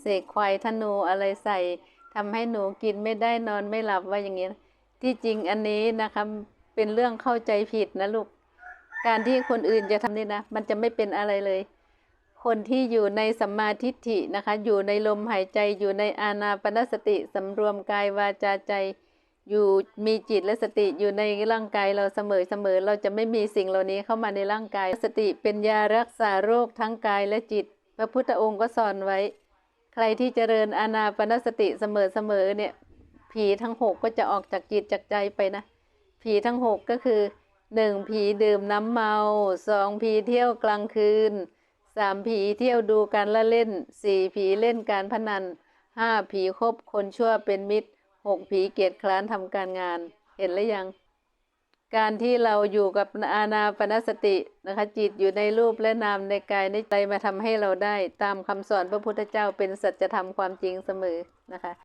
เสกควายธนูอะไรใส่ทำให้หนูกินไม่ได้นอนไม่หลับว่าอย่างนี้ที่จริงอันนี้นะคะเป็นเรื่องเข้าใจผิดนะลูกการที่คนอื่นจะทำนี่นะ มันจะไม่เป็นอะไรเลย คนที่อยู่ในสัมมาทิฏฐินะคะ อยู่ในลมหายใจอยู่ในอานาปนสติสำรวมกายวาจาใจ อยู่มีจิตและสติอยู่ในร่างกายเราเสมอเสมอเราจะไม่มีสิ่งเหล่านี้เข้ามาในร่างกาย สติเป็นยารักษาโรคทั้งกายและจิต พระพุทธองค์ก็สอนไว้ ใครที่เจริญอานาปนสติเสมอเสมอเนี่ย ผีทั้งหกก็จะออกจากจิตจากใจไปนะ ผีทั้งหกก็คือหนึ่งผีดื่มน้ำเมาสองผีเที่ยวกลางคืนสามผีเที่ยวดูการละเล่นสี่ผีเล่นการพนันห้าผีคบคนชั่วเป็นมิตรหกผีเกียจคร้านทำการงาน เห็นแล้วยัง การที่เราอยู่กับอาณาปณสตินะคะจิตอยู่ในรูปและนามในกายในใจมาทำให้เราได้ ตามคำสอนพระพุทธเจ้าเป็นสัจธรรมความจริงเสมอนะคะ